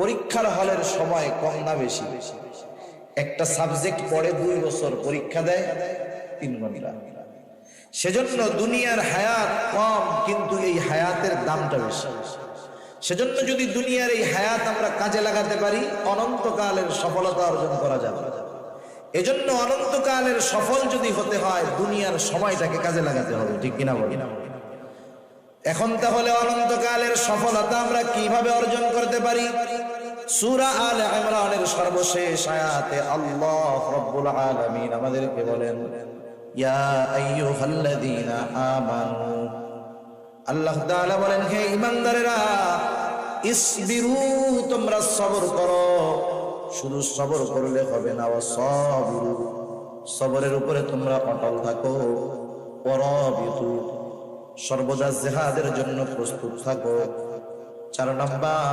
পরীক্ষার হলের সময় কম না বেশি। একটা সাবজেক্ট পড়ে দুই বছর পরীক্ষা দেয়, তিন ঘণ্টা। সেজন্য দুনিয়ার হায়াত কম, কিন্তু এই হায়াতের দামটা বেশি। সেজন্য যদি দুনিয়ার এই হায়াত আমরা কাজে লাগাতে পারি, অনন্তকালের সফলতা অর্জন করা যাবে। এজন্য অনন্তকালের সফল যদি হতে হয়, দুনিয়ার সময়টাকে কাজে লাগাতে হবে, ঠিক কিনা বলি? এখন তাহলে অনন্তকালের সফলতা আমরা কীভাবে অর্জন করতে পারি? সুরা আল ইমরানের সর্বশেষ আয়াতে আল্লাহ রাব্বুল আলামিন আমাদেরকে বলেন, ইয়া আইয়ুহাল্লাযীনা আমানু। আল্লাহ তাআলা বলেন, হে ঈমানদারেরা, ইসবিরু, তোমরা সবর করো। শুধু সবর করলে হবে না সবরু। সবরের উপরে তোমরা অটল থাকো। পরবিতু সর্বদা জেহাদের জন্য প্রস্তুত থাকো। চার নাম্বার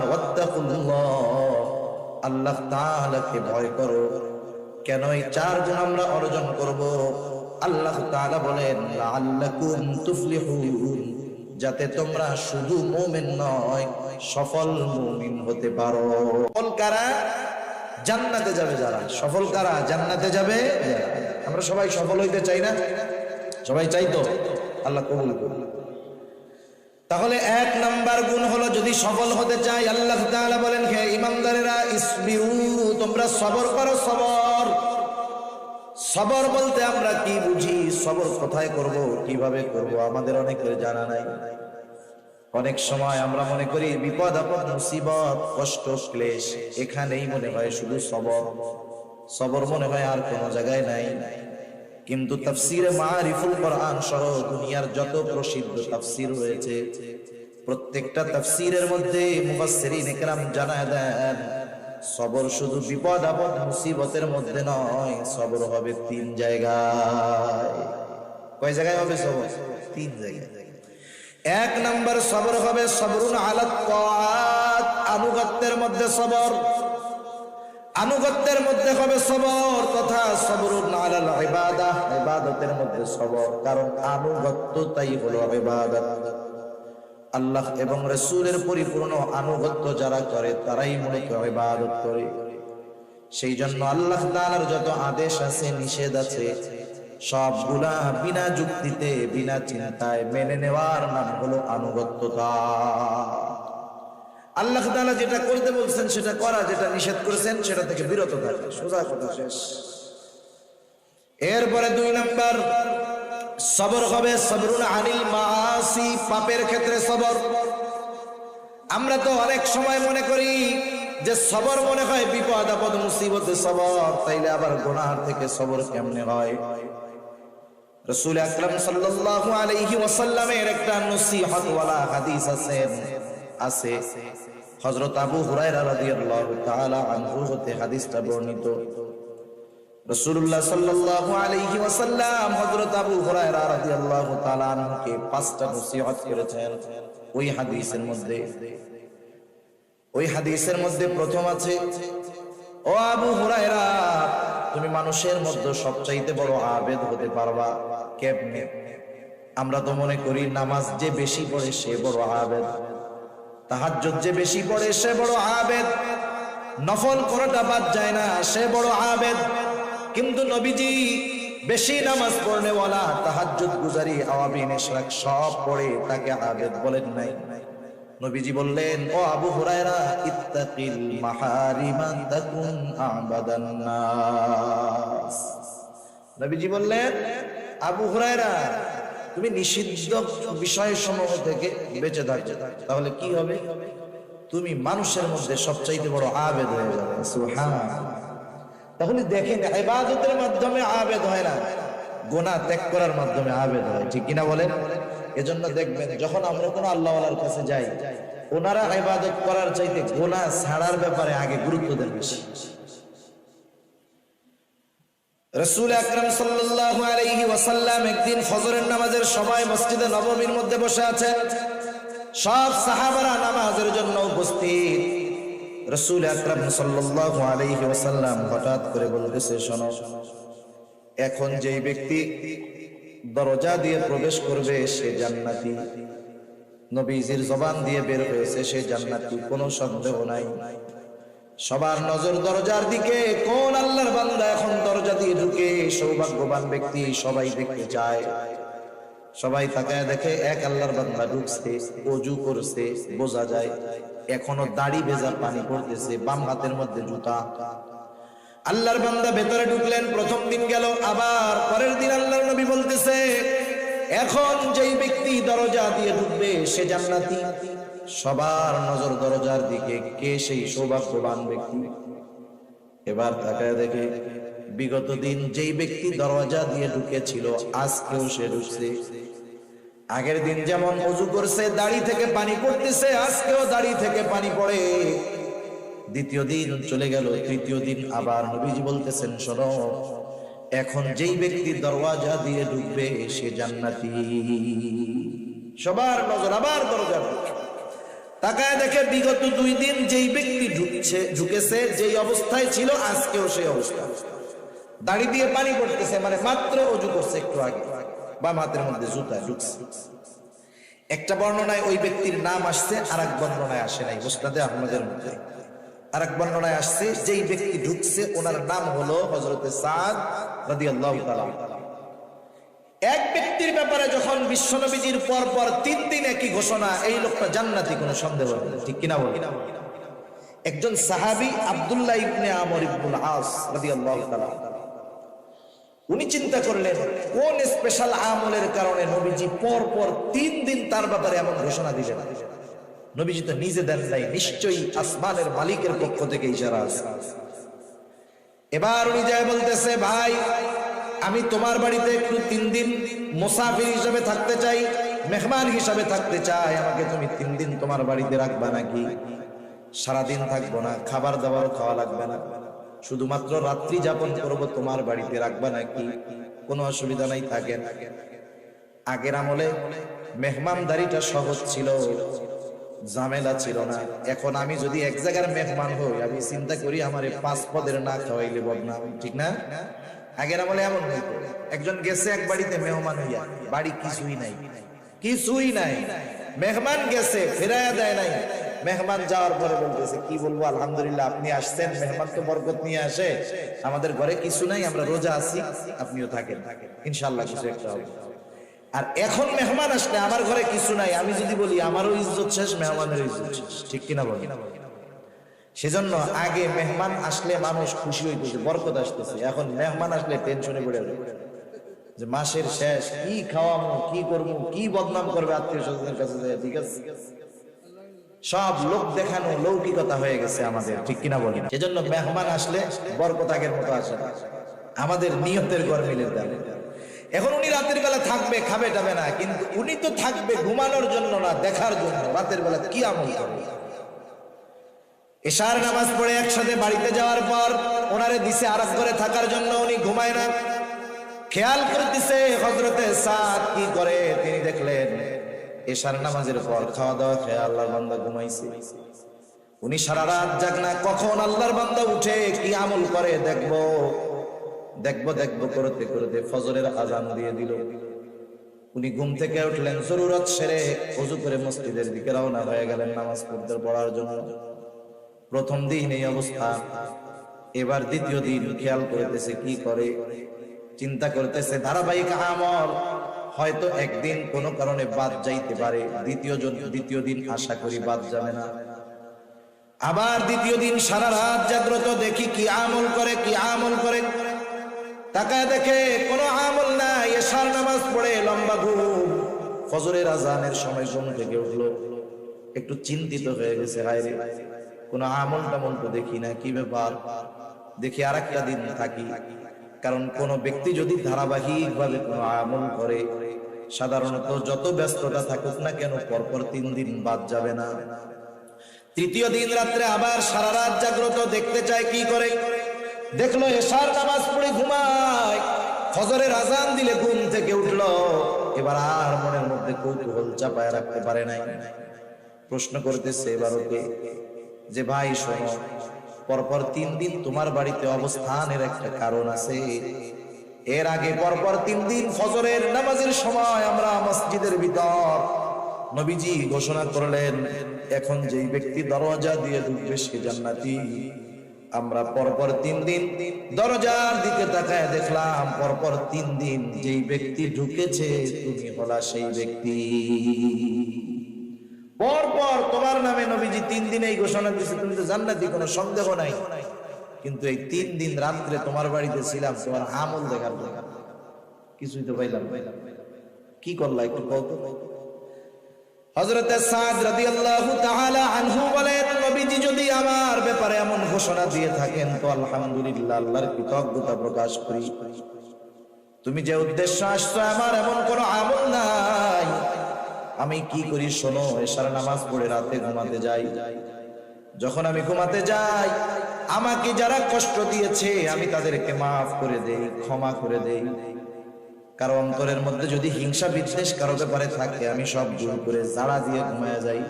আল্লাহ তাআলাকে ভয় করো। কেন এই চার আমরা অর্জন করব? আল্লাহ তাআলা বলেন তুফলিহুন। যাতে তোমরা শুধু মুমিন নয়, সফল মুমিন হতে পারো। সফল কারা? জান্নাতে যাবে যারা। সফল কারা? জান্নাতে যাবে আমরা সবাই সফল হইতে চাই না? সবাই চাই তো? আল্লাহ কবুল তাহলে এক নাম্বার গুণ হলো যদি সফল হতে চাই, আল্লাহ বলেন, হে ইমানদারেরা তোমরা সবর করো, সবর। সবর বলতে আমরা কি বুঝি? সবর কোথায় করব, কীভাবে করব, আমাদের অনেকের জানা নাই। অনেক সময় আমরা মনে করি, বিপদ আপদ, মুসিবত, কষ্ট, ক্লেশ, এখানেই মনে হয় শুধু সবর। সবর মনে হয় আর কোনো জায়গায় নাই। কিন্তু তাফসিরে মারিফুল কোরআন সহ দুনিয়ার যত প্রসিদ্ধ তাফসির রয়েছে, প্রত্যেকটা তাফসিরের মধ্যে মুফাসসিরিন একরাম জানায় দেন, সবর শুধু বিপদ, আপদ, মুসিবতের মধ্যে নয়, সবর হবে তিন জায়গায়। কয় জায়গায় হবে সবর? তিন জায়গায়। এক নাম্বার সবর হবে সবরুন আলাত আনুগত্যের মধ্যে সবর। আনুগত্যের মধ্যে হবে সবর তথা সবরুন আলাল ইবাদাহ, ইবাদতের মধ্যে সবর, কারণ আনুগত্য তাই হলো ইবাদত। আল্লাহ এবং রসুলের পরিপূর্ণ আনুগত্য যারা করে, তারাই মূলত ইবাদত করে। সেই জন্য আল্লাহ তাআলার যত আদেশ আছে, নিষেধ আছে, সবগুলা বিনা যুক্তিতে, বিনা চিন্তায় মেনে নেওয়ার নাম হলো আনুগত্যতা। আল্লাহ তাআলা যেটা করতে বলছেন, সেটা করা, যেটা নিষেধ করেছেন, সেটা থেকে বিরত থাকা। সোজা কথা শেষ। এরপরে দুই নাম্বার, সবর হবে সবরুন আনিল মাসি পাপের ক্ষেত্রে সবর। আমরা তো অনেক সময় মনে করি যে সবর মনে হয় বিপদ, আপদ, মুসিবতে সবর। তাইলে আবার গুনাহ থেকে সবর কেমনে হয়? রসুল আকরাম সাল্লাল্লাহু আলাইহি ওয়াসাল্লামের একটা নসিহত ওয়ালা হাদিস আছে। আছে। হযরত আবু হুরায়রা রাদিয়াল্লাহু তাআলা আনহু হতে হাদিসটা বর্ণিত। রাসূলুল্লাহ সাল্লাল্লাহু আলাইহি ওয়াসাল্লাম হযরত আবু হুরায়রা রাদিয়াল্লাহু তাআলা আনহুকে পাঁচটা নসিহত করেছেন ওই হাদিসের মধ্যে। ওই হাদিসের মধ্যে প্রথম আছে, ও আবু হুরায়রা, তুমি মানুষের মধ্যে সবচাইতে বড় আবেদ হতে পারবা কেমনে? আমরা তো মনে করি, নামাজ যে বেশি পড়ে সে বড় আবেদ। তাহাজ্জুদ যে বেশি পড়ে, সে বড় আবেদ। নফল করাটা বাদ যায় না, সে বড় আবেদ। কিন্তু নবীজি বেশি নামাজ পড়নে ওয়ালা তাহাজ্জুদ গুজারি আওয়াবিন ইশরাক সব পড়ে তাকে আবেদ বলেন নাই। নবীজি বললেন, ও আবু হুরায়রা, ইত্তাকিল মাহারিমা তাকুন আবাদান নাস। নবীজি বললেন, আবু হুরায়রা তুমি নিষিদ্ধ বিষয় সমূহ থেকে বেঁচে থাকবে তাহলে কি হবে? তুমি মানুষের মধ্যে সবচাইতে বড় আবেদ হয়ে যাবে। তাহলে দেখেন, ইবাদতের মাধ্যমে আবেদ হয় না গোনা ত্যাগ করার মাধ্যমে আবেদ হয়। ঠিক কিনা বলেন? এজন্য দেখবেন, যখন আমরা কোনো আল্লাহওয়ালার কাছে যাই, ওনারা ইবাদত করার চাইতে গোনা ছাড়ার ব্যাপারে আগে গুরুত্ব দেন বেশি। রসুল আকরাম সাল্লাল্লাহু আলাইহি ওয়াসাল্লাম একদিন ফজরের নামাজের সময় মসজিদে নবমীর মধ্যে বসে আছেন। সব সাহাবারা নামাজের জন্য উপস্থিত। রসুল আকরাম সাল্লাল্লাহু আলাইহি ওয়াসাল্লাম হঠাৎ করে বলতেছে, শোনো, এখন যেই ব্যক্তি দরজা দিয়ে প্রবেশ করবে, সে জান্নাতি। নবীজির জবান দিয়ে বের হয়েছে, সে জান্নাতি, কোনো সন্দেহ নাই। সবার নজর দরজার দিকে, কোন আল্লাহর বান্দা এখন দরজা দিয়ে ঢুকে সৌভাগ্যবান ব্যক্তি সবাই দেখতে চায়। সবাই তাকায় দেখে এক আল্লাহর বান্দা ঢুকছে, অজু করছে, বোঝা যায় এখনও দাড়ি ভেজা পানি পড়তেছে, বাম হাতের মধ্যে জুতা। আল্লাহর বান্দা ভেতরে ঢুকলেন, প্রথম দিন গেল, আবার পরের দিন আল্লাহর নবী বলতেছে, এখন যেই ব্যক্তি দরজা দিয়ে ঢুকবে সে জান্নাতি। সবার নজর দরজার দিকে কে সেই সৌভাগ্যবান ব্যক্তি? এবার তাকায় দেখে বিগত দিন যেই ব্যক্তি দরজা দিয়ে ঢুকেছিল, আজকেও সে ঢুকছে। আগের দিন যেমন অজু করছে, দাড়ি থেকে পানি পড়তেছে, আজকেও দাড়ি থেকে পানি পড়ে। দ্বিতীয় দিন চলে গেল, তৃতীয় দিন আবার নবীজি বলতেছেন, শোনো, এখন যেই ব্যক্তি দরওয়াজা দিয়ে ঢুকবে, সে জান্নাতি। সবার নজর আবার দরজা দিকে। তাকায় দেখে বিগত দুই দিন যেই ব্যক্তি ঢুকছে, ঢুকেছে, যেই অবস্থায় ছিল, আজকেও সেই অবস্থা। দাড়ি দিয়ে পানি পড়তেছে মানে মাত্র অজু করছে একটু আগে বা হাতের মধ্যে জুতা ঢুকছে। একটা বর্ণনায় ওই ব্যক্তির নাম আসছে আর এক বর্ণনায় আসে নাই, মুস্তাদে আহমদের মধ্যে। আর এক বর্ণনায় আসছে, যেই ব্যক্তি ঢুকছে, ওনার নাম হলো হজরতে সাদ রাদিয়াল্লাহু তাআলা। এক ব্যক্তির ব্যাপারে যখন বিশ্বনবীজির পর পর তিন দিন একই ঘোষণা, এই লোকটা জান্নাতি, কোনো সন্দেহ ঠিক কিনা বলি একজন সাহাবী আব্দুল্লাহ ইবনে আমর ইবনুল আস রাদিয়াল্লাহু তাআলা। উনি চিন্তা করলেন, কোন স্পেশাল আমলের কারণে নবীজি পর পর তিন দিন তার ব্যাপারে এমন ঘোষণা দিলেন? নবীজি তো নিজে দেন নাই, নিশ্চয়ই আসমানের মালিকের পক্ষ থেকে ইশারা আছে। এবার উনি যায় বলতেছে, ভাই আমি তোমার বাড়িতে একটু তিন দিন মোসাফির হিসাবে থাকতে চাই, মেহমান হিসাবে থাকতে চাই, আমাকে তুমি তিন দিন তোমার বাড়িতে রাখবা নাকি? সারাদিন থাকব না, খাবার দাবার খাওয়া লাগবে না। শুধুমাত্র রাত্রি যাপন করব তোমার বাড়িতে রাখবা নাকি? কোনো অসুবিধা নাই, থাকেন। আগের আমলে মেহমানদারিটা সহজ ছিল, ঝামেলা ছিল না। এখন আমি যদি এক জায়গার মেহমান হই, আমি চিন্তা করি আমার পাঁচ পদের না খাওয়াইলে বদনাম, ঠিক না? আগের বলে এমন হইতো একজন গেছে এক বাড়িতে মেহমান হইয়া, বাড়ি কিছুই নাই। কিছুই নাই। মেহমান গেছে ফেরাইয়া দেয় নাই। মেহমান যাওয়ার পরে বলতেছে, কি বলব? আলহামদুলিল্লাহ, আপনি আসছেন। মেহমান তো বরকত নিয়ে আসে। আমাদের ঘরে কিছু নাই, আমরা রোজা আছি। আপনিও থাকেন। ইনশাল্লাহ কিছু একটা হবে। আর এখন মেহমান আসলে আমার ঘরে কিছু নাই। আমি যদি বলি, আমারও ইজ্জত শেষ মেহমানের ইজ্জত শেষ। ঠিক কিনা বলি সেজন্য আগে মেহমান আসলে মানুষ খুশি হইতেছে বরকত আসতেছে, এখন মেহমান আসলে টেনশনে পড়ে যাবে। যে মাসের শেষ, কি খাওয়াবো কি করব কি বদনাম করবে আত্মীয় স্বজনের কাছে ঠিক আছে? সব লোক দেখানো লৌকিকতা হয়ে গেছে আমাদের, ঠিক কিনা বলি সেজন্য মেহমান আসলে বরকত আগের মতো আসে আমাদের নিয়তের ঘর মিলে দেয় এখন উনি রাতের বেলা থাকবে খাবে টাবে না, কিন্তু উনি তো থাকবে ঘুমানোর জন্য না, দেখার জন্য, রাতের বেলা কি আমল করবে এশার নামাজ পড়ে একসাথে বাড়িতে যাওয়ার পর ওনারে দিছে আরাম করে থাকার জন্য, উনি ঘুমায় না। খেয়াল করতেছে হজরতে সাদ কি করে, তিনি দেখলেন এশার নামাজের পর খাওয়া দাওয়া খেয়ে আল্লাহর বান্দা ঘুমাইছে। উনি সারা রাত জাগ না, কখন আল্লাহর বান্দা উঠে কি আমল করে, দেখব দেখব দেখব করতে করতে ফজরের আজান দিয়ে দিল। উনি ঘুম থেকে উঠলেন, জরুরত সেরে অজু করে মসজিদের দিকে রওনা হয়ে গেলেন নামাজ পড়তে, পড়ার জন্য। প্রথম দিন এই অবস্থা। এবার দ্বিতীয় দিন খেয়াল করতেছে কি করে? চিন্তা করতেছে, ধারাবাহিক আমল। হয়তো একদিন কোনো কারণে বাদ যাইতে পারে। দ্বিতীয় দ্বিতীয় দিন আশা করি বাদ যাবে না। আবার দ্বিতীয় দিন সারা রাত জাগ্রত, দেখি কি আমল করে, কি আমল করে। তাকায় দেখে কোনো আমল নাই, এশার নামাজ পড়ে লম্বা ঘুম। ফজরের আজানের সময় ঘুম থেকে উঠল। একটু চিন্তিত হয়ে গেছে, হায় রে। কোনো আমল টামল তো দেখি না, কি ব্যাপার? দেখি আর একটা দিন থাকি। কারণ কোন ব্যক্তি যদি ধারাবাহিক ভাবে কোনো আমল করে, সাধারণত যত ব্যস্ততা থাকুক না কেন, পরপর তিন দিন বাদ যাবে না। তৃতীয় দিন রাত্রে আবার সারা রাত জাগ্রত দেখতে চায় কি করে? দেখল এশার নামাজ পড়ে ঘুমায়, ফজরের আজান দিলে ঘুম থেকে উঠল। এবার আর মনের মধ্যে কৌতূহল চাপায় রাখতে পারে নাই। প্রশ্ন করতেছে এবার ওকে যে ভাই পরপর তিন দিন তোমার বাড়িতে অবস্থানের একটা কারণ আছে। এর আগে পরপর তিন দিন ফজরের নামাজের সময় আমরা মসজিদের ভিতর নবীজি ঘোষণা করলেন, এখন যেই ব্যক্তি দরজা দিয়ে ঢুকবে সে জান্নাতি। আমরা পরপর তিন দিন দরজার দিকে তাকায় দেখলাম, পরপর তিন দিন যেই ব্যক্তি ঢুকেছে, তুমি হলা সেই ব্যক্তি। পরপর তোমার নামে নবীজি তিন দিন এই ঘোষণা দিয়েছে, তুমি তো জান্নাতি, কোনো সন্দেহ নাই। কিন্তু এই তিন দিন রাত্রে তোমার বাড়িতে ছিলাম, তোমার আমল দেখার কিছুই তো পাইলাম কি করলা একটু তাআলা আনহু বলেন, নবীজি যদি আমার ব্যাপারে এমন ঘোষণা দিয়ে থাকেন প্রকাশ তুমি যে উদ্দেশ্য আসছো, আমার এমন কোনো আমল নাই। আমি কি করি শোনো, এশার নামাজ পড়ে রাতে ঘুমাতে যাই। যখন আমি ঘুমাতে যাই, আমাকে যারা কষ্ট দিয়েছে, আমি তাদেরকে মাফ করে দেই, ক্ষমা করে দেই। কারও অন্তরের মধ্যে যদি হিংসা বিদ্বেষ কারও ব্যাপারে থাকে, আমি সব দূর করে জাড়া দিয়ে ঘুমায় যাই।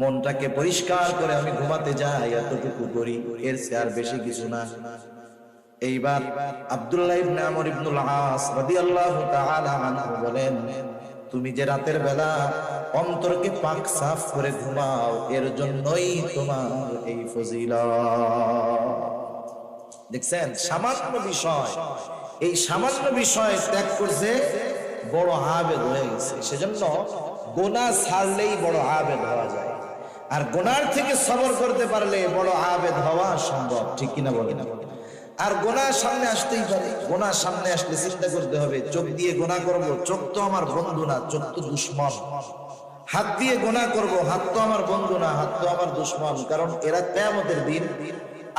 মনটাকে পরিষ্কার করে আমি ঘুমাতে যাই, এতটুকু করি, এর চেয়ে আর বেশি কিছু না। এইবার আব্দুল্লাহ ইবনে আমর ইবনুল আস রাদিয়াল্লাহু তাআলা আনহু বলেন তুমি যে রাতের বেলা অন্তরকে পাক সাফ করে ঘুমাও, এর জন্যই তোমার এই ফজিলত। দেখছেন? সামান্য বিষয়। এই সামান্য বিষয় ত্যাগ করছে বড় আবেদ হয়ে গেছে। সেজন্য গোনা ছাড়লেই বড় আবেদ হওয়া যায়। আর গোনার থেকে সবর করতে পারলে বড় আবেদ হওয়া সম্ভব। ঠিক কিনা বলে না আর গোনা সামনে আসতেই পারে। গোনা সামনে আসলে চিন্তা করতে হবে, চোখ দিয়ে গোনা করব, চোখ তো আমার বন্ধু না, চোখ তো দুশ্মন। হাত দিয়ে গোনা করব, হাত তো আমার বন্ধু না, হাত তো আমার দুশ্মন। কারণ এরা কেয়ামতের দিন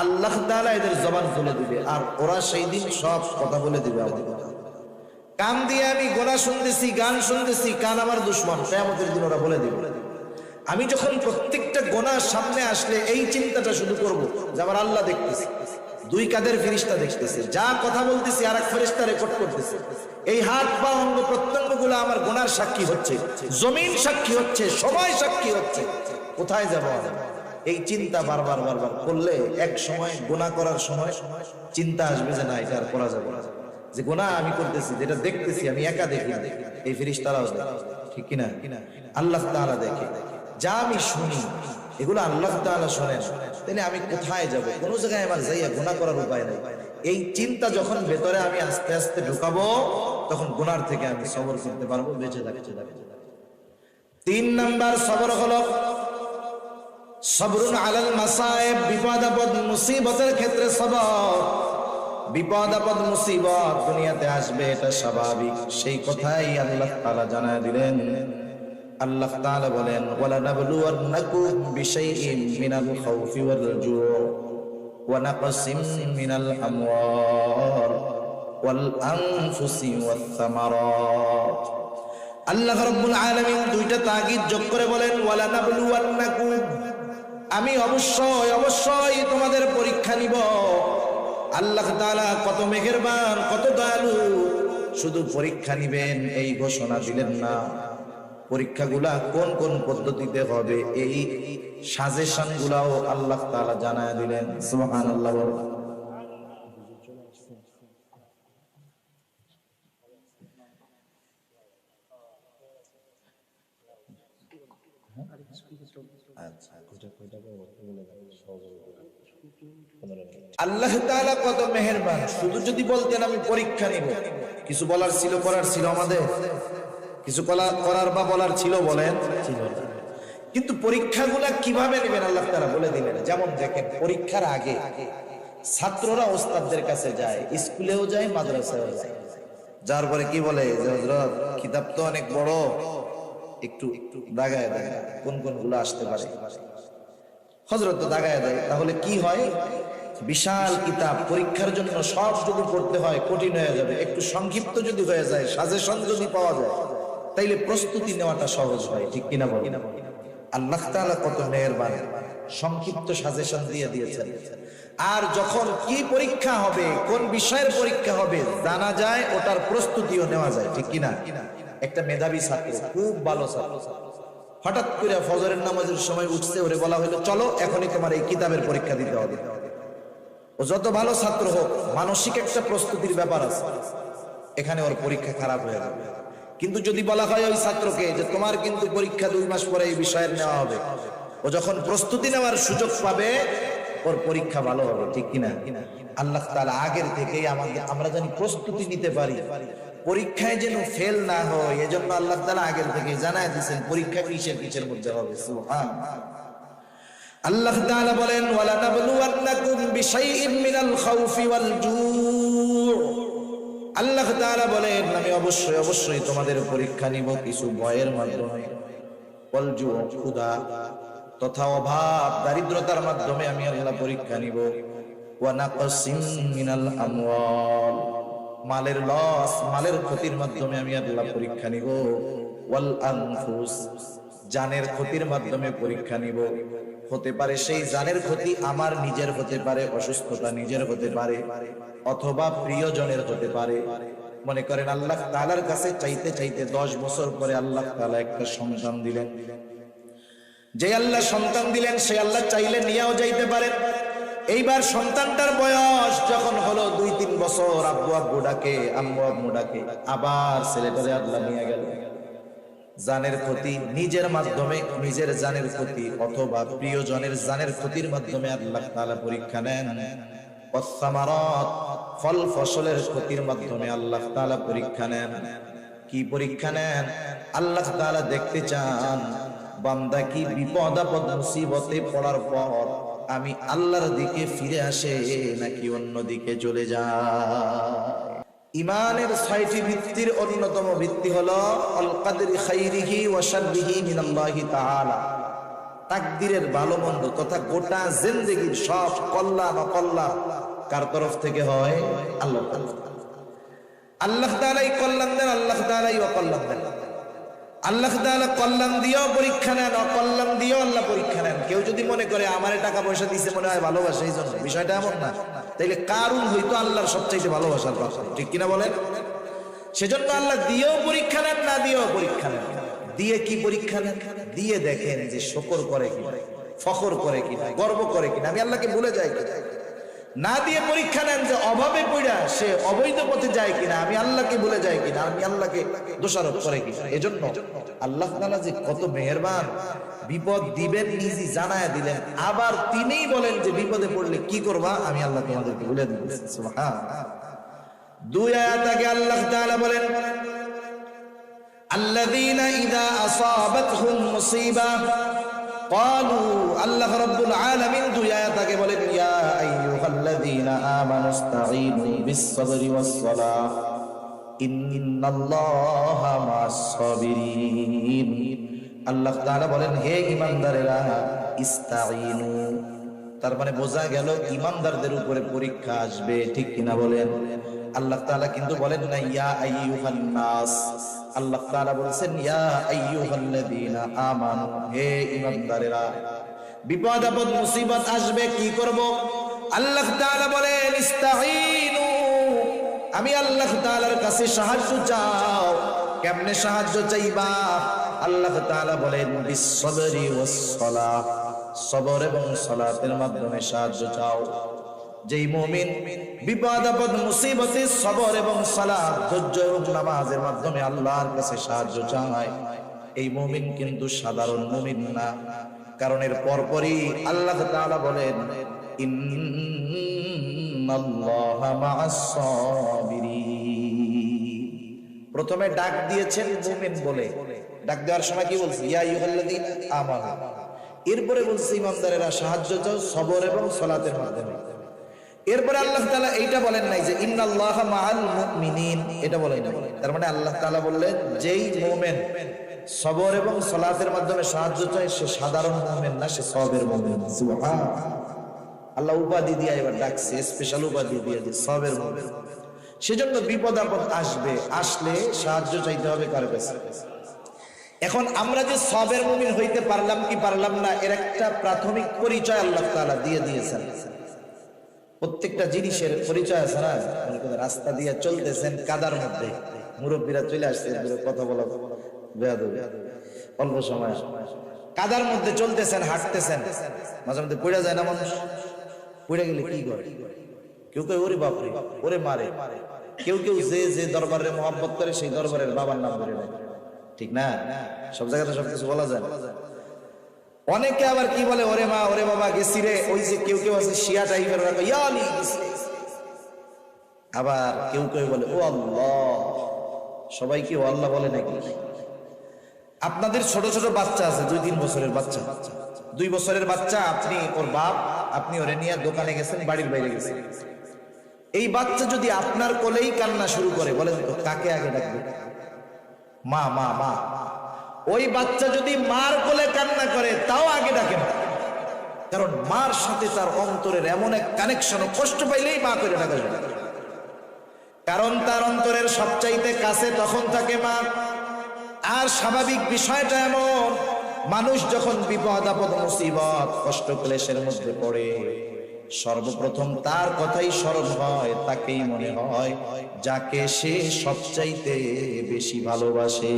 আল্লাহ তাআলা এদের জবান খুলে দিবে, আর ওরা সেই দিন সব কথা বলে দিবে কান দিয়ে আমি গোনা শুনতেছি, গান শুনতেছি, কান আমার দুশ্মন, কেয়ামতের দিন ওরা বলে দিবে। আমি যখন প্রত্যেকটা গোনার সামনে আসলে এই চিন্তাটা শুধু করব, যে আমার আল্লাহ দেখতেছে। দুই কাদের ফিরিস্তা দেখতেছে। যা কথা বলতেছি আর এক ফেরিস্তা রেকর্ড করতেছে। এই হাত পা অঙ্গ প্রত্যঙ্গগুলো আমার গোনার সাক্ষী হচ্ছে। জমিন সাক্ষী হচ্ছে, সবাই সাক্ষী হচ্ছে। কোথায় যাব এই চিন্তা বারবার বারবার করলে এক সময় গোনা করার সময় চিন্তা আসবে যে না, এটা আর করা যাবে যে গোনা আমি করতেছি, যেটা দেখতেছি, আমি একা দেখি। এই ফিরিস্তারাও দেখে। ঠিক কিনা? আল্লাহ তাআলা দেখে। যা আমি শুনি এগুলো আল্লাহ তাআলা শোনেন। তাহলে আমি কোথায় যাব? কোন জায়গায় আমার যাইয়া গুনাহ করার উপায় নাই। এই চিন্তা যখন ভেতরে আমি আস্তে আস্তে ঢুকাবো, তখন গুনার থেকে আমি সবর করতে পারব, বেঁচে থাকতে তিন নাম্বার সবর হলো, সবরুন আলাল মাসায়েব, বিপদ, আপদ, মুসিবতের ক্ষেত্রে সবর। বিপদ, আপদ, মুসিবত দুনিয়াতে আসবে, এটা স্বাভাবিক। সেই কথাই আল্লাহ তাআলা জানায় দিলেন। আল্লাহ তাআলা বলেন ওয়ালা নাবলুওয়ান্নাকুম বিশাইইন মিনাল খাউফি ওয়াল জুউ ওয়া নাকসিম মিনাল আমওয়াল ওয়াল আনফুসি ওয়াস সামারাত আল্লাহ রাব্বুল আলামিন দুইটা তাগিদ যোগ করে বলেন ওয়ালা নাবলুওয়ান্নাকুম আমি অবশ্যই অবশ্যই তোমাদের পরীক্ষা নিব। আল্লাহ তাআলা কত মেহেরবান, কত দয়ালু, শুধু পরীক্ষা নিবেন, এই ঘোষণা দিলেন না। পরীক্ষাগুলা কোন কোন পদ্ধতিতে হবে, এই সাজেশন গুলাও আল্লাহ তাআলা জানায় দিলেন। সুবহানাল্লাহ বলো। আল্লাহ কত মেহেরবান। শুধু যদি বলতেন আমি পরীক্ষা নিব। কিছু বলার ছিল, করার ছিল আমাদের। কিছু করার বা বলার ছিল বলেন? ছিল। কিন্তু পরীক্ষাগুলা কীভাবে নেবেন আল্লাহ তাআলা বলে দিলেন যেমন দেখেন, পরীক্ষার আগে ছাত্ররা ওস্তাদদের কাছে যায়, স্কুলেও যায়, মাদ্রাসায়ও যায়। যার পরে কি বলে? যে, হযরত, কিতাব তো অনেক বড়। একটু একটু দাগায় দেয়, কোন কোনগুলো আসতে পারে। হজরত তো দাগায় দেয়, তাহলে কি হয়? বিশাল কিতাব, পরীক্ষার জন্য সব যদি পড়তে হয়, কঠিন হয়ে যাবে। একটু সংক্ষিপ্ত যদি হয়ে যায়, সাজেশন যদি পাওয়া যায়। তাইলে প্রস্তুতি নেওয়াটা সহজ হয়, ঠিক কিনা বলি? আল্লাহ তাআলা কত মেহেরবান, সংক্ষিপ্ত সাজেশন দিয়ে দিয়েছেন। আর যখন কি পরীক্ষা হবে, কোন বিষয়ের পরীক্ষা হবে, জানা যায় ওটার প্রস্তুতিও নেওয়া যায়, ঠিক কিনা? একটা মেধাবী ছাত্র, খুব ভালো ছাত্র। হঠাৎ করে ফজরের নামাজের সময় উঠছে, ওরে বলা হলো, চলো, এখনই তোমার এই কিতাবের পরীক্ষা দিতে হবে। ও যত ভালো ছাত্র হোক, মানসিক একটা প্রস্তুতির ব্যাপার আছে। এখানে ওর পরীক্ষা খারাপ হয়ে যাবে। কিন্তু যদি বলা হয় ওই ছাত্রকে যে তোমার কিন্তু পরীক্ষা দুই মাস পরে এই বিষয়ের নেওয়া হবে, ও যখন প্রস্তুতি নেওয়ার সুযোগ পাবে, ওর পরীক্ষা ভালো হবে, ঠিক কিনা? আল্লাহ তাআলা আগের থেকেই আমাদের আমরা জানি প্রস্তুতি নিতে পারি। পরীক্ষায় যেন ফেল না হয়, এজন্য আল্লাহ তাআলা আগের থেকে জানায় দিয়েছেন, পরীক্ষা কিসের কিসের মধ্যে হবে? আল্লাহ বলেন ওয়ালা মিনাল খাউফি ওয়াল জু' আল্লাহ তাআলা বলেন, আমি অবশ্যই অবশ্যই তোমাদের পরীক্ষা নিব কিছু ভয়ের মাধ্যমে। ক্ষুধা তথা অভাব, দারিদ্রতার মাধ্যমে আমি আল্লাহ পরীক্ষা নিব। মালের লস, মালের ক্ষতির মাধ্যমে আমি আল্লাহ পরীক্ষা নিব। ওয়াল জানের ক্ষতির মাধ্যমে পরীক্ষা নিব। হতে পারে সেই জানের ক্ষতি আমার নিজের হতে পারে, অসুস্থতা নিজের হতে পারে, অথবা প্রিয়জনের হতে পারে। মনে করেন আল্লাহ তাআলার কাছে চাইতে চাইতে দশ বছর পরে আল্লাহ তাআলা একটা সন্তান দিলেন। যে আল্লাহ সন্তান দিলেন, সে আল্লাহ চাইলে নিয়েও যাইতে পারেন এইবার সন্তানটার বয়স যখন হলো দুই তিন বছর আব্বু আব্বু ডাকে আম্মু আম্মু ডাকে, আবার ছেলেটারে আল্লাহ নিয়ে গেল। জানের ক্ষতি নিজের মাধ্যমে, নিজের জানের ক্ষতি অথবা প্রিয়জনের জানের ক্ষতির মাধ্যমে আল্লাহ তাআলা পরীক্ষা নেন। ফল ফসলের ক্ষতির মাধ্যমে আল্লাহ তাআলা পরীক্ষা নেন। কি পরীক্ষা নেন? আল্লাহ তাআলা দেখতে চান, বান্দা কি বিপদ আপদ মুসিবতে পড়ার পর আমি আল্লাহর দিকে ফিরে আসে নাকি অন্য দিকে চলে যায়? ইমানের ছয়টি ভিত্তির অন্যতম ভিত্তি হল মিনাল্লাহি ভালো মন্দ তথা গোটা জিন্দগির সব কল্যাণ অকল্যাণ কার তরফ থেকে হয়? আল্লাহ আল্লাহ তালাই কল্যাণ দেন, আল্লাহ তালাই অকল্যাণ দেন। আল্লাহ তাআলা কল্যাণ দিয়েও পরীক্ষা নেন, অকল্যাণ দিয়েও আল্লাহ পরীক্ষা নেন। কেউ যদি মনে করে, আমারে টাকা পয়সা দিছে মনে হয় ভালোবাসা এই জন্য বিষয়টা এমন না। তাইলে কারুন হইতো আল্লাহর সবচাইতে ভালোবাসার কথা? ঠিক কিনা বলেন? সেজন্য আল্লাহ দিয়েও পরীক্ষা নেন, না দিয়েও পরীক্ষা নেন। দিয়ে কি পরীক্ষা নেন? দিয়ে দেখেন যে শকর করে কিনা, ফখর করে কিনা, গর্ব করে কিনা। আমি আল্লাহকে ভুলে যাই। কিনা না দিয়ে পরীক্ষা নেন যে অভাবে পড়া সে অবৈধ পথে যায় কিনা আমি আল্লাহকে ভুলে যাই কিনা আমি আল্লাহকে দোষারোপ করে কিনা এজন্য আল্লাহ তাআলা যে কত মেহেরবান বিপদ দিবেন নিজে জানায় দিলেন আবার তিনিই বলেন যে বিপদে পড়লে কি করবা আমি আল্লাহ তোমাদেরকে বলে দিব সুবহান দুই আয়াত আগে আল্লাহ তাআলা বলেন الذين إذا أصابتهم مصيبة قالوا الله رب العالمين দুই আয়াত আগে বলেন ইয়া আইয়ুহাল্লাযীনা আমানু ইসতাঈনু বিস-সাবরি ওয়াস-সালাহ। ইন্নাল্লাহা মা'আস-সাবিরিন আল্লাহ তাআলা বলেন, হে ইস্তাঈনু তার মানে বোঝা গেল ঈমানদারদের উপরে পরীক্ষা আসবে, ঠিক কিনা বলেন? আল্লাহ তাআলা কিন্তু বলেন না, ইয়া আল্লাহ বিপদ আপদ, মুসিবত আসবে, কি করব? আল্লাহ তাআলা বলেন, ইস্তাঈনু, আমি আল্লাহ তাআলার কাছে সাহায্য চাও। কেমনে সাহায্য চাইবা? আল্লাহ তাআলা বলেন, বিসসবরি ওয়াস-সালাহ সবর এবং সালাতের মাধ্যমে সাহায্য চাও। যেই মুমিন বিপদ, আপদ, মুসিবতে সবর এবং সালাত ধৈর্য এবং নামাজের মাধ্যমে আল্লাহর কাছে সাহায্য চায়। এই মুমিন কিন্তু সাধারণ মুমিন না। কারণ এর পরপরই আল্লাহ তাআলা বলেন প্রথমে ডাক দিয়েছেন বলে। ডাক দেওয়ার সময় কি বলছে? এরপরে বলছে, ইমানদারেরা সাহায্য চাও সবর এবং সালাতের মাধ্যমে। এরপরে আল্লাহ তালা এইটা বলেন নাই যে, ইন্নাল্লাহা মাআল মুমিনিন। এটা বলেন না তার মানে আল্লাহ তাআলা বললেন, যেই মুমিন সবর এবং সালাতের মাধ্যমে সাহায্য চায়, সে সাধারণ মুমিন না, সে সবের মুমিন। আল্লাহ উপাধি দিয়ে এবার ডাকছে স্পেশাল উপাধি দিয়ে যে সবের মুমিন সেজন্য বিপদ আপদ আসবে, আসলে সাহায্য চাইতে হবে কার কাছে। এখন আমরা যে সবের মুমিন হইতে পারলাম কি পারলাম না, এর একটা প্রাথমিক পরিচয় আল্লাহ তাআলা দিয়ে দিয়েছেন। প্রত্যেকটা জিনিসের পরিচয় আছে না? রাস্তা দিয়ে চলতেছেন কাদার মধ্যে। মুরব্বীরা চলে আসছে কথা বলা। অল্প সময়। কাদার মধ্যে চলতেছেন, হাঁটতেছেন। মাঝে মধ্যে পড়ে যায় না মানুষ। পড়ে গেলে কি করে? কেউ কেউ ওরে বাপরে, ওরে মারে। কেউ কেউ যে যে দরবারে মহব্বত করে, সেই দরবারের বাবার নাম ধরে নেয়। ঠিক না? সব জায়গাতে সবকিছু বলা যায়। অনেকে আবার কি বলে, ওরে মা, ওরে বাবা, গেছি রে। ওই যে কেউ কেউ আছে, শিয়া টাইপের আবার কেউ কেউ বলে, ও আল্লাহ। সবাই কি ও আল্লাহ বলে নাকি? আপনাদের ছোট ছোট বাচ্চা আছে, দুই তিন বছরের বাচ্চা। দুই বছরের বাচ্চা, আপনি, ওর বাপ আপনি ওরে নিয়ে দোকানে গেছেন, বাড়ির বাইরে গেছেন। এই বাচ্চা যদি আপনার কোলেই কান্না শুরু করে, বলেন তো, কাকে আগে ডাকবে? মা মা মা। ওই বাচ্চা যদি মার কোলে কান্না করে, তাও আগে ডাকে না। কারণ মার সাথে তার অন্তরের এমন এক কানেকশন কষ্ট পাইলেই মা করে ডাকা যায়। কারণ তার অন্তরের সবচাইতে কাছে তখন থাকে মা। আর স্বাভাবিক বিষয়টা এমন মানুষ যখন বিপদ, আপদ, মুসিবত, কষ্ট, ক্লেশের মধ্যে পড়ে, সর্বপ্রথম তার কথাই স্মরণ হয়, তাকেই মনে হয়, যাকে সে সবচাইতে বেশি ভালোবাসে।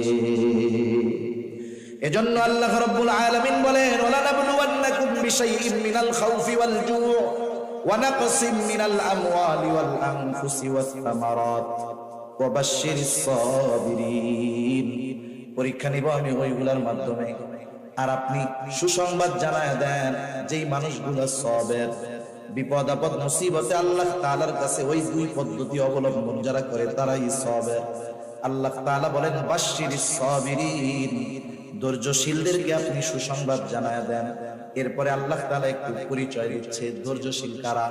এজন্য আল্লাহ রাব্বুল আলামিন বলেন ওয়ালা নাবলুওয়ান্নাকুম বিশাইইন মিনাল খাউফি ওয়াল জু' ওয়া নাকসিম মিনাল আমওয়ালি ওয়াল আনফুসি ওয়াস সামারাত। ওয়া বাশশিরিস সাবিরিন। পরীক্ষা নিব আমি ওইগুলোর মাধ্যমে। আর আপনি সুসংবাদ জানায় দেন, যেই মানুষগুলো সবের বিপদ আপদ মুসিবতে আল্লাহ তালার কাছে ওই দুই পদ্ধতি অবলম্বন যারা করে, তারাই সবের আল্লাহ তালা বলেন বাশশিরিস সাবিরিন। ধৈর্যশীলদেরকে আপনি সুসংবাদ জানায় দেন। এরপরে আল্লাহ তাআলা একটু পরিচয় দিচ্ছে, ধৈর্যশীল কারা?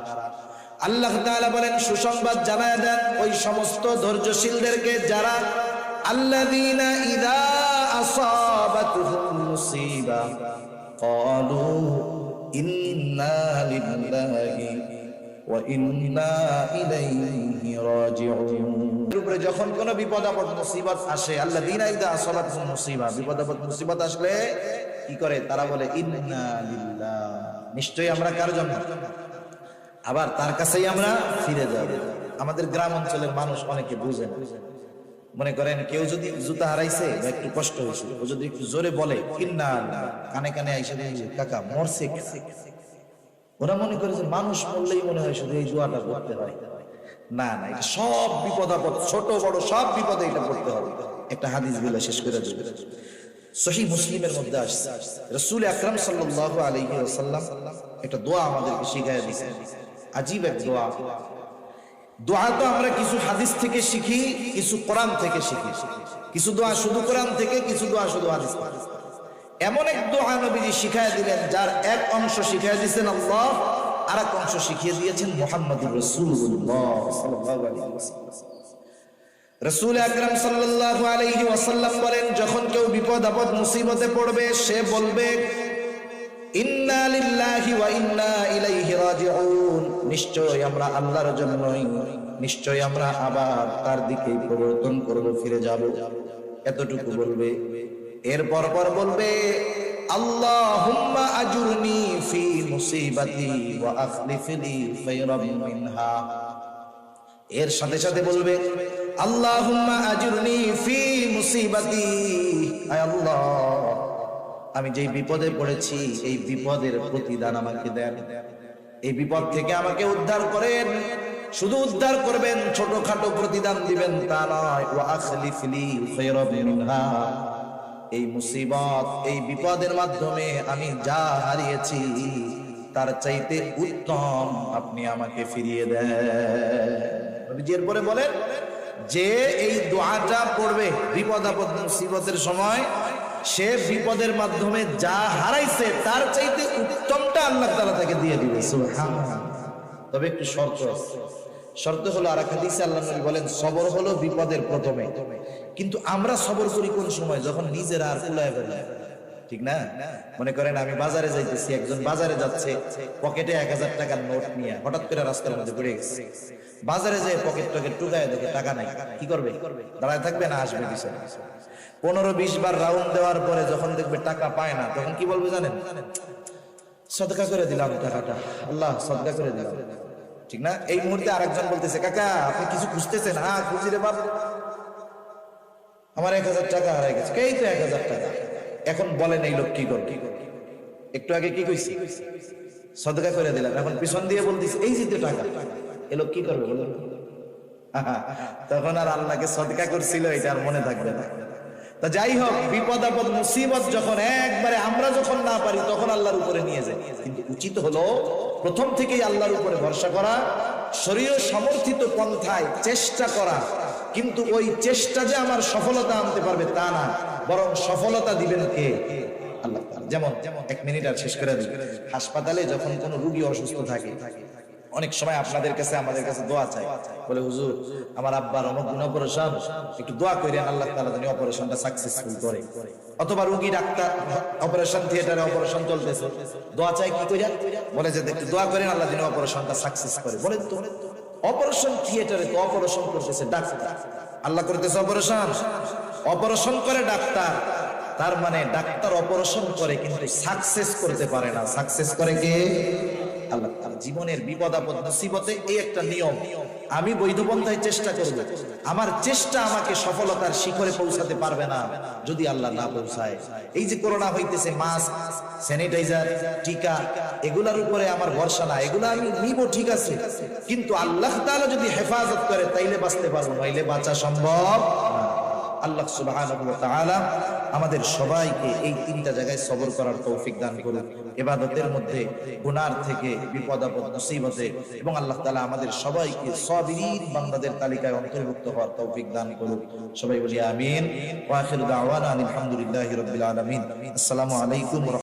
আল্লাহ তাআলা বলেন, সুসংবাদ জানায় দেন ওই সমস্ত ধৈর্যশীলদেরকে যারা, আল্লাযীনা ইযা আসাবাতুহুম ক্বালু ইন্না লিল্লাহি ওয়া ইন্না ইলাইহি রাজিউন উপরে যখন কোন বিপদ আপদ মুসিবত আসে আল্লাহ দিনাইদা আসলাত মুসিবা, বিপদ আপদ মুসিবত আসলে কি করে? তারা বলে, ইন্না লিল্লাহ। নিশ্চয়ই আমরা কার জন্য? আবার তার কাছেই আমরা ফিরে যাব। আমাদের গ্রাম অঞ্চলের মানুষ অনেকে বুঝে বুঝেন মনে করেন কেউ যদি জুতা হারাইছে বা একটু কষ্ট হয়েছে, ও যদি একটু জোরে বলে কিন্না কানে কানে আইসে কাকা, মরছে কে?" ওরা মনে করে যে মানুষ মরলেই মনে হয় শুধু এই দোয়াটা করতে হয়। না না, এটা সব বিপদ আপদ, ছোট, বড়, সব বিপদে এটা করতে হবে। একটা হাদিসগুলো শেষ করে দেবে সহি মুসলিমের মধ্যে আসছে, রসুল আকরাম সাল্লাল্লাহু আলাইহি ওয়াসাল্লাম একটা দোয়া আমাদেরকে শিখায় দিয়েছে আজীব এক দোয়া। দোয়া তো আমরা কিছু হাদিস থেকে শিখি, কিছু কোরআন থেকে শিখি। কিছু দোয়া শুধু কোরআন থেকে, কিছু দোয়া শুধু হাদিস এমন এক দোয়া নবীজি শিখায় দিলেন, যার এক অংশ শিখায় দিয়েছেন আল্লাহ আর এক অংশ শিখিয়ে দিয়েছেন মোহাম্মদ রসুল আকরাম সাল্লাল্লাহু আলাইহি ওয়াসাল্লাম বলেন, যখন কেউ বিপদ আপদ মুসিবতে পড়বে, সে বলবে নিশ্চয় আমরা আল্লাহর জন্যই নিশ্চয় আমরা আবার তার দিকেই প্রবর্তন করব, ফিরে যাব। এতটুকু বলবে। এরপর পর বলবে, আল্লাহুম্মা আজুরনি ফি মুসিবাতি এর সাথে সাথে বলবে, আল্লাহুম্মা আজুরনি ফি মুসিবাতি। আল্লাহ। আমি যেই বিপদে পড়েছি, এই বিপদের প্রতিদান আমাকে দেন। এই বিপদ থেকে আমাকে উদ্ধার করেন। শুধু উদ্ধার করবেন, ছোটখাটো প্রতিদান দিবেন তা নয়। এই মুসিবত, এই বিপদের মাধ্যমে আমি যা হারিয়েছি, তার চাইতে উত্তম আপনি আমাকে ফিরিয়ে দেন। এরপরে বলেন, যে এই দোয়াটা পড়বে বিপদ আপদ মুসিবতের সময় সে বিপদের মাধ্যমে যা হারাইছে, তার চাইতে উত্তমটা আল্লাহ তালা তাকে দিয়ে দিবে তবে একটু শর্ত। শর্ত হলো আর হাদিসে আল্লাহ বলেন, সবর হলো বিপদের প্রথমে। কিন্তু আমরা সবর করি কোন সময়? যখন নিজেরা আর কুলায় ফেলে। ঠিক না? মনে করেন আমি বাজারে যাইতেছি, একজন বাজারে যাচ্ছে, পকেটে এক হাজার টাকার নোট নিয়ে হঠাৎ করে রাস্তার মধ্যে পড়ে গেছে। বাজারে যে পকেট টকেট টুকায় দেখে টাকা নাই। কি করবে? দাঁড়ায় থাকবে না আসবে পিছনে? পনেরো বিশ বার রাউন্ড দেওয়ার পরে যখন দেখবে টাকা পায় না, তখন কি বলবে জানেন? সদকা করে দিলাম টাকাটা। আল্লাহ, সদকা করে দিলাম। ঠিক না? এই মুহূর্তে আরেকজন বলতেছে, কাকা, আপনি কিছু খুঁজতেছেন? হ্যাঁ খুঁজি রে বাপ। আমার এক হাজার টাকা হারাই গেছে। এই তো এক হাজার টাকা। এখন বলেন এই লোক কি করবে একটু আগে কি কইছি? সদকা করে দিলাম। এখন পিছন দিয়ে বলতেছি, এই যে তো টাকা। এ লোক কি করবে বলুন তখন আর আল্লাহকে সদকা করছিল, এটা আর মনে থাকবে না। তা যাই হোক, বিপদ আপদ, মুসিবত যখন একবারে আমরা যখন না পারি, তখন আল্লাহর উপরে নিয়ে যাই কিন্তু উচিত হলো প্রথম থেকেই আল্লাহর উপরে ভরসা করা, শরীয় সমর্থিত পন্থায় চেষ্টা করা। কিন্তু ওই চেষ্টা যে আমার সফলতা আনতে পারবে তা না। বরং সফলতা দিবেন কে? আল্লাহ। যেমন এক মিনিট আর শেষ করে দিই। হাসপাতালে যখন কোনো রুগী অসুস্থ থাকে, অনেক সময় আপনাদের কাছে আমাদের কাছে দোয়া চাই। বলে, হুজুর, আমার আব্বার অমুক অপারেশন, একটু দোয়া করেন আল্লাহ তাআলা যেন অপারেশনটা সাকসেসফুল করে। অথবা রুগী ডাক্তার, অপারেশন থিয়েটারে অপারেশন চলতেছে। দোয়া চাই কি কইরা? বলে যে, একটু দোয়া করেন আল্লাহ যেন অপারেশনটা সাকসেস করে। বলেন তো, অপারেশন থিয়েটারে তো অপারেশন করতেছে ডাক্তার। আল্লাহ করতেছে অপারেশন। অপারেশন করে ডাক্তার, তার মানে ডাক্তার অপারেশন করে কিন্তু সাকসেস করতে পারে না। সাকসেস করে কে? আল্লাহ তাআলা। জীবনের বিপদ আপদ মুসিবতে এই একটা নিয়ম, আমি বৈধ পন্থায় চেষ্টা করব। আমার চেষ্টা আমাকে সফলতার শিখরে পৌঁছাতে পারবে না, যদি আল্লাহ না পৌঁছায়। এই যে করোনা হইতেছে, মাস্ক, স্যানিটাইজার, টিকা, এগুলার উপরে আমার ভরসা না এগুলো আমি নিব, ঠিক আছে। কিন্তু আল্লাহ তাআলা যদি হেফাজত করে, তাইলে বাঁচতে পারব, নইলে বাঁচা সম্ভব না। আল্লাহ সুবাহ আমাদের সবাইকে এই তিনটা জায়গায় সবর করার তৌফিক দান করুন। এবাদতের মধ্যে, গুনার থেকে, বিপদ আপদ, মুসিবতে এবং আল্লাহ তালা আমাদের সবাইকে সবীর বান্দাদের তালিকায় অন্তর্ভুক্ত হওয়ার তৌফিক দান করুন। সবাই বলি আমিন। আসসালামু আলাইকুম